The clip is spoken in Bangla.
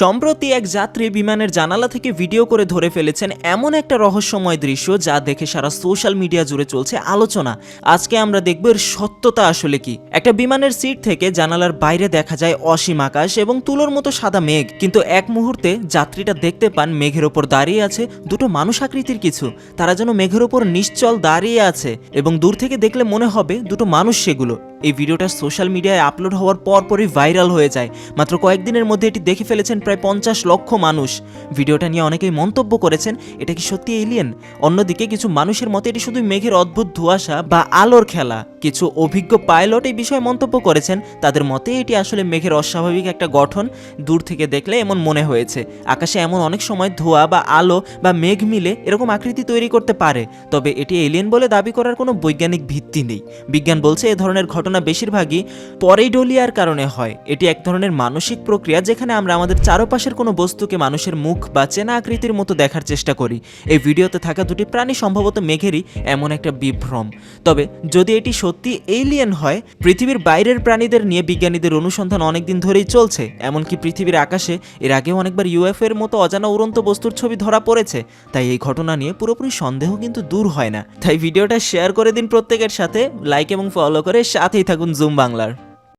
সম্প্রতি এক যাত্রী বিমানের জানালা থেকে ভিডিও করে ধরে ফেলেছেন এমন একটা রহস্যময় দৃশ্য যা দেখে সারা সোশ্যাল মিডিয়া জুড়ে চলছে আলোচনা। আজকে আমরা দেখব এর সত্যতা আসলে কি। একটা বিমানের সিট থেকে জানালার বাইরে দেখা যায় অসীম আকাশ এবং তুলোর মতো সাদা মেঘ। কিন্তু এক মুহূর্তে যাত্রীটা দেখতে পান মেঘের ওপর দাঁড়িয়ে আছে দুটো মানুষ আকৃতির কিছু। তারা যেন মেঘের ওপর নিশ্চল দাঁড়িয়ে আছে এবং দূর থেকে দেখলে মনে হবে দুটো মানুষ সেগুলো। এই ভিডিওটা সোশ্যাল মিডিয়ায় আপলোড হওয়ার পরপরই ভাইরাল হয়ে যায়। মাত্র কয়েকদিনের মধ্যে এটি দেখে ফেলেছেন প্রায় পঞ্চাশ লক্ষ মানুষ। ভিডিওটা নিয়ে অনেকেই মন্তব্য করেছেন, এটা কি সত্যি এলিয়েন অন্যদিকে কিছু মানুষের মতে এটি শুধু মেঘের অদ্ভুত ধোয়াশা বা আলোর খেলা। কিছু অভিজ্ঞ পাইলট এই বিষয়ে মন্তব্য করেছেন। তাদের মতে এটি আসলে মেঘের অস্বাভাবিক একটা গঠন। দূর থেকে দেখলে এমন মনে হয়েছে। আকাশে এমন অনেক সময় ধোঁয়া বা আলো বা মেঘ মিলে এরকম আকৃতি তৈরি করতে পারে। তবে এটি এলিয়েন বলে দাবি করার কোনো বৈজ্ঞানিক ভিত্তি নেই। বিজ্ঞান বলছে এ ধরনের ঘটনা বেশিরভাগই পরেইডোলিয়ার কারণে হয়। এটি এক ধরনের মানসিক প্রক্রিয়া যেখানে আমরা আমাদের চারপাশের কোনো বস্তুকে মানুষের মুখ বা চেনা আকৃতির মতো দেখার চেষ্টা করি। এই ভিডিওতে থাকা দুটি প্রাণী সম্ভবত মেঘেরই এমন একটা বিভ্রম। তবে যদি এটি সত্যি এলিয়েন হয়, পৃথিবীর বাইরের প্রাণীদের নিয়ে বিজ্ঞানীদের অনুসন্ধান অনেকদিন ধরেই চলছে। এমনকি পৃথিবীর আকাশে এর আগেও অনেকবার ইউএফও এর মতো অজানা উড়ন্ত বস্তুর ছবি ধরা পড়েছে। তাই এই ঘটনা নিয়ে পুরোপুরি সন্দেহ কিন্তু দূর হয় না। তাই ভিডিওটা শেয়ার করে দিন প্রত্যেকের সাথে লাইক এবং ফলো করে সাথেই থাকুন জুম বাংলার।